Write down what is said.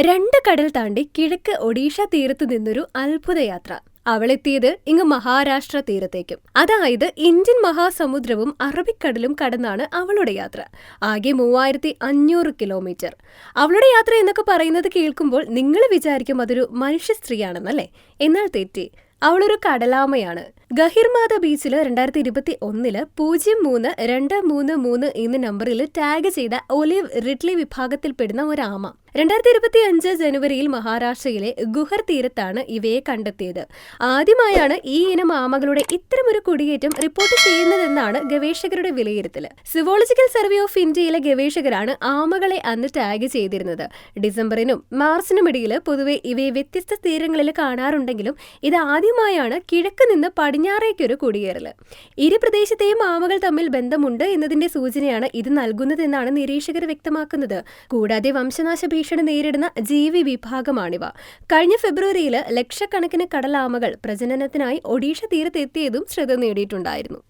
രണ്ട് കടൽ താണ്ടി കിഴക്ക് ഒഡീഷ തീരത്ത് നിന്നൊരു അത്ഭുതയാത്ര. അവളെത്തിയത് ഇങ്ങ് മഹാരാഷ്ട്ര തീരത്തേക്കും. അതായത് ഇന്ത്യൻ മഹാസമുദ്രവും അറബിക്കടലും കടന്നാണ് അവളുടെ യാത്ര. ആകെ മൂവായിരത്തി അഞ്ഞൂറ് കിലോമീറ്റർ. അവളുടെ യാത്ര എന്നൊക്കെ പറയുന്നത് കേൾക്കുമ്പോൾ നിങ്ങൾ വിചാരിക്കും അതൊരു മനുഷ്യ സ്ത്രീയാണെന്നല്ലേ? എന്നാൽ തെറ്റി. അവളൊരു കടലാമയാണ്. ഗഹിർമാത ബീച്ചിൽ രണ്ടായിരത്തി ഇരുപത്തി ഒന്നിൽ പൂജ്യം മൂന്ന് രണ്ട് മൂന്ന് മൂന്ന് എന്ന നമ്പറിൽ ടാഗ് ചെയ്ത ഒലിവ് റിഡ്ലി വിഭാഗത്തിൽപ്പെടുന്ന ഒരു ആമ രണ്ടായിരത്തി ഇരുപത്തി അഞ്ച് ജനുവരിയിൽ മഹാരാഷ്ട്രയിലെ ഗുഹർ തീരത്താണ് ഇവയെ കണ്ടെത്തിയത്. ആദ്യമായാണ് ഈ ഇനം ആമകളുടെ ഇത്തരമൊരു കുടിയേറ്റം റിപ്പോർട്ട് ചെയ്യുന്നതെന്നാണ് ഗവേഷകരുടെ വിലയിരുത്തൽ സിവോളജിക്കൽ സർവേ ഓഫ് ഇന്ത്യയിലെ ഗവേഷകരാണ് ആമകളെ അന്ന് ടാഗ് ചെയ്തിരുന്നത്. ഡിസംബറിനും മാർച്ചിനും ഇടയിൽ പൊതുവെ ഇവയെ വ്യത്യസ്ത തീരങ്ങളിൽ കാണാറുണ്ടെങ്കിലും ഇത് ആദ്യമായാണ് കിഴക്ക് നിന്ന് പടിഞ്ഞാറേക്കൊരു കുടിയേറൽ. ഇരു പ്രദേശത്തെയും ആമകൾ തമ്മിൽ ബന്ധമുണ്ട് എന്നതിന്റെ സൂചനയാണ് ഇത് നൽകുന്നതെന്നാണ് നിരീക്ഷകർ വ്യക്തമാക്കുന്നത്. കൂടാതെ വംശനാശ ഭീഷണി നേരിടുന്ന ജീവി വിഭാഗമാണിവ. കഴിഞ്ഞ ഫെബ്രുവരിയിൽ ലക്ഷക്കണക്കിന് കടലാമകൾ പ്രജനനത്തിനായി ഒഡീഷ തീരത്തെത്തിയതും ശ്രദ്ധ നേടിയിട്ടുണ്ടായിരുന്നു.